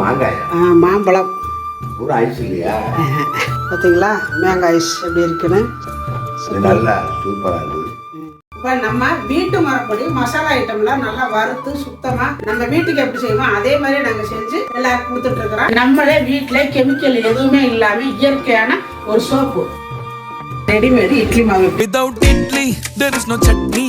மாம்பழம். ஒரு ஐஸ் இல்லையா? பார்த்தீங்களா மேங்காய் ஐஸ் எப்படி இருக்குன்னு? நல்லா சூப்பராக இருக்குது இப்போ நம்ம வீட்டு மரப்படி மசாலா ஐட்டம்லாம் நல்லா வறுத்து சுத்தமா நம்ம வீட்டுக்கு எப்படி செய்வோம் அதே மாதிரி நாங்க செஞ்சு எல்லாருக்கும் கொடுத்துட்டு இருக்கிறோம். நம்மளே வீட்டுல கெமிக்கல் எதுவுமே இல்லாம இயற்கையான ஒரு சோப்பு ரெடிமேடு இட்லி மாவு. Without idli, there is no chutney.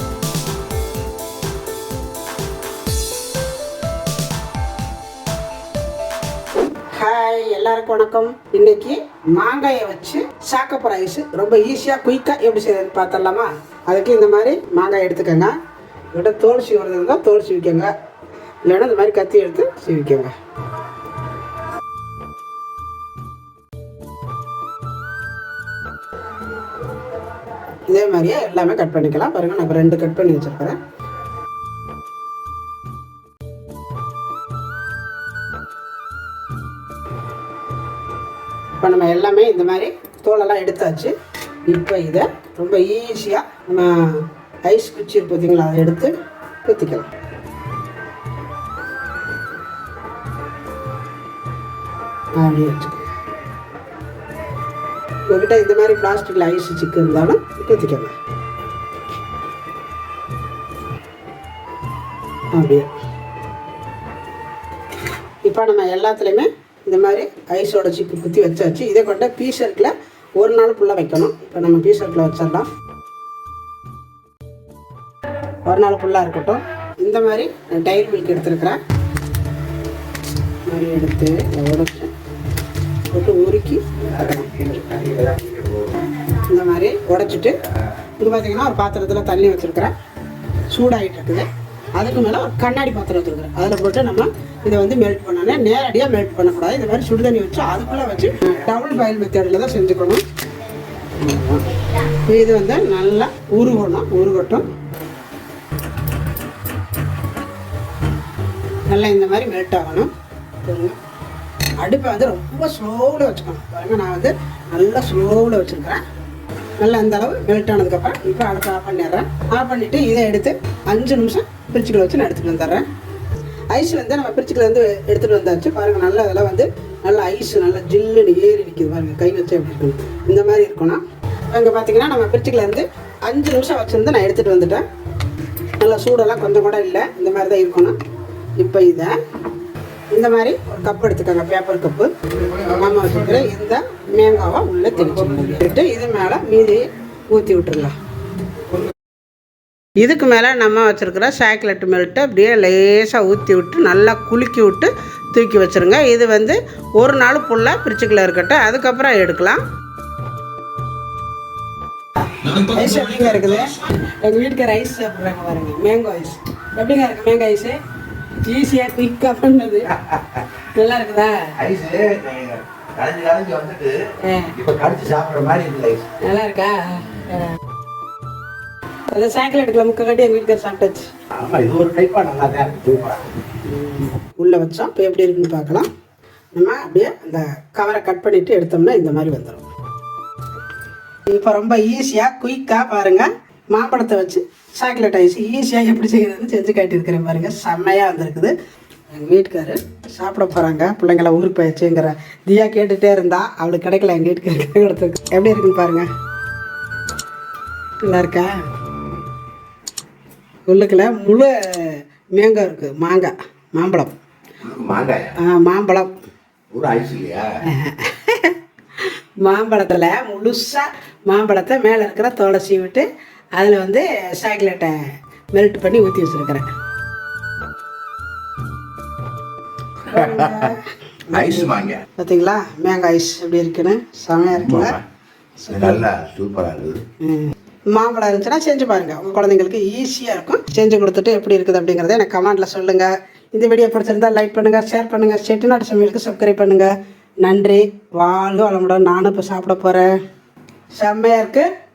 Hi எல்லாருக்கும் வணக்கம். இன்னைக்கு மாங்காயை வச்சு சாக்கப்பு ரைஸ் ரொம்ப ஈஸியாக குயிக்காக எப்படி செய்யறதுன்னு பார்த்துடலாமா அதுக்கு இந்த மாதிரி மாங்காய் எடுத்துக்கோங்க. இங்கிட்ட தோல் சீவுறது இருந்தால் தோல் சீவிக்கோங்க இல்லைன்னா இந்த மாதிரி கத்தி எடுத்து சீவிக்கோங்க. இதே மாதிரியே எல்லாமே கட் பண்ணிக்கலாம். பாருங்க நான் ரெண்டு கட் பண்ணி வச்சிருக்கிறேன். இப்போ நம்ம எல்லாமே இந்த மாதிரி தோலெல்லாம் எடுத்தாச்சு. இப்போ இதை ரொம்ப ஈஸியாக நம்ம ஐஸ் குச்சி பார்த்தீங்களா அதை எடுத்து குத்திக்கலாம் அப்படியே வச்சுக்கோங்க உங்ககிட்ட இந்த மாதிரி பிளாஸ்டிக்கில் ஐஸ் சிக்கு இருந்தாலும் குத்திக்கலாம் அப்படியே. இப்போ நம்ம எல்லாத்துலேயுமே இந்த மாதிரி ஐஸோட சிப்பு குத்தி வச்சாச்சு. இதை கொண்ட பீசர்க்கில் ஒரு நாள் ஃபுல்லாக வைக்கணும். இப்போ நம்ம பீசர்க்கில் வச்சிடலாம். ஒரு நாள் ஃபுல்லாக இருக்கட்டும். இந்த மாதிரி நான் மில்க் எடுத்துருக்குறேன். இந்த மாதிரி எடுத்து இதை போட்டு உருக்கி இந்த மாதிரி உடச்சிட்டு இது பார்த்தீங்கன்னா ஒரு பாத்திரத்தில் தண்ணி வச்சுருக்குறேன். சூடாகிட்டு இருக்குது. அதுக்கு மேலே ஒரு கண்ணாடி பாத்திரம் வச்சுருக்கிறேன் அதில் போட்டு நம்ம இதை வந்து மெல்ட் பண்ணணும். நேரடியாக மெல்ட் பண்ணக்கூடாது. இந்த மாதிரி சுடுதண்ணி வச்சு அதுக்குள்ளே வச்சு டபுள் பாயில் மெத்தடில் தான் செஞ்சுக்கணும். இது வந்து நல்லா உருகணும். உருகட்டும். நல்லா இந்த மாதிரி மெல்ட் ஆகணும். அடுப்பை வந்து ரொம்ப ஸ்லோவில் வச்சுக்கணும். பாருங்க நான் வந்து நல்லா ஸ்லோவில் வச்சுருக்கிறேன். நல்லா அந்த அளவு மெல்ட் ஆனதுக்கப்புறம் இப்போ அடுப்பை ஆஃப் பண்ணிடுறேன். ஆஃப் பண்ணிவிட்டு இதை எடுத்து அஞ்சு நிமிஷம் பிரிச்சுக்கில் வச்சு நான் எடுத்துகிட்டு வந்துடுறேன் ஐஸ் வந்து நம்ம பிரிச்சுக்கில் வந்து எடுத்துகிட்டு வந்தாச்சு. பாருங்கள் நல்லா அதெல்லாம் வந்து நல்லா ஐஸ் நல்லா ஜில்லுன்னு ஏறி நிற்கிது பாருங்கள் கை வச்சு எப்படி இருக்கணும் இந்த மாதிரி இருக்கணும் அங்கே பார்த்தீங்கன்னா நம்ம பிரிச்சுக்கில் வந்து அஞ்சு நிமிஷம் வச்சுருந்து நான் எடுத்துகிட்டு வந்துட்டேன். நல்லா சூடெல்லாம் கொஞ்சம் கூட இல்லை இந்த மாதிரி தான் இருக்கணும். இப்போ இதை இந்த மாதிரி ஒரு கப் எடுத்துக்கோங்க பேப்பர் கப்பு. நம்ம வச்சுக்கிற இந்த மேங்காவை உள்ளே தெளிச்சுட்டு இது மேலே மீதி ஊற்றி விட்டுறலாம். இதுக்கு மேலே நம்ம வச்சுருக்கிற சாக்லேட் மெல்ட்டை அப்படியே லேசாக ஊற்றி விட்டு நல்லா குலுக்கி விட்டு தூக்கி வச்சுருங்க. இது வந்து ஒரு நாள் ஃபுல்லாக பிரிச்சுக்கில் இருக்கட்டும். அதுக்கப்புறம் எடுக்கலாம். ஐஸ் எப்படிங்க இருக்குது? எங்கள் வீட்டுக்கு ஐஸ் சாப்பிட்றாங்க பாருங்க. மேங்கோ ஐஸ் எப்படிங்க இருக்கு மேங்கோ ஐஸு ஈஸியாக குயிக்காக பண்ணது. நல்லா இருக்குதா? ஐஸ் கலைஞ்சு கலைஞ்சு வந்துட்டு இப்போ கடிச்சு சாப்பிட்ற மாதிரி இருக்குது ஐஸ் நல்லா இருக்கா. அது சாக்கில் எடுக்கல முக்க கட்டி எங்கள் வீட்டுக்கு சாப்பிட்டாச்சு. ஆமாம் இது ஒரு டைப்பாக நல்லா தான் உள்ளே வச்சோம் இப்போ எப்படி இருக்குன்னு பார்க்கலாம். நம்ம அப்படியே அந்த கவரை கட் பண்ணிவிட்டு எடுத்தோம்னா இந்த மாதிரி வந்துடும் இப்போ ரொம்ப ஈஸியாக குயிக்காக பாருங்கள் மாம்பழத்தை வச்சு சாக்லேட் ஐஸ் ஈஸியாக எப்படி செய்யறதுன்னு செஞ்சு காட்டியிருக்கிறேன் பாருங்கள் செம்மையாக வந்திருக்குது. எங்கள் வீட்டுக்காரு சாப்பிட போகிறாங்க பிள்ளைங்கள ஊருக்கு போயிடுச்சுங்கிற தியா கேட்டுகிட்டே இருந்தா அவளுக்கு கிடைக்கல எங்கள் எடுத்துருக்கு எப்படி இருக்குன்னு பாருங்கள் நல்லா இருக்கா? உள்ளுக்குள்ள முழு மேங்காய் இருக்குது மாங்காய் மாம்பழம். மாங்காய்? மாம்பழம். ஒரு ஐஸ் இல்லையா? மாம்பழத்தில் முழுசாக மாம்பழத்தை மேலே இருக்கிற தோலை சீவிட்டு அதில் வந்து சாக்லேட்டை மெல்ட் பண்ணி ஊற்றி வச்சுருக்கிறேன். ஐஸ் வாங்க பார்த்தீங்களா மேங்காய் ஐஸ் எப்படி இருக்குன்னு? செமையாக இருக்குல்ல? நல்லா சூப்பராக இருக்குது. மாம்பழம் இருந்துச்சுன்னா செஞ்சு பாருங்கள் உங்கள் குழந்தைங்களுக்கு ஈஸியாக இருக்கும். செஞ்சு கொடுத்துட்டு எப்படி இருக்குது அப்படிங்கிறத எனக்கு கமெண்ட்டில் சொல்லுங்கள் இந்த வீடியோ பிடிச்சிருந்தால் லைக் பண்ணுங்கள் ஷேர் பண்ணுங்கள் செட்டிநாடு சமையலுக்கு சப்ஸ்கிரைப் பண்ணுங்கள் நன்றி. வாழ்க வளமுடன். நானும் இப்போ சாப்பிட போகிறேன் செம்மையாக இருக்குது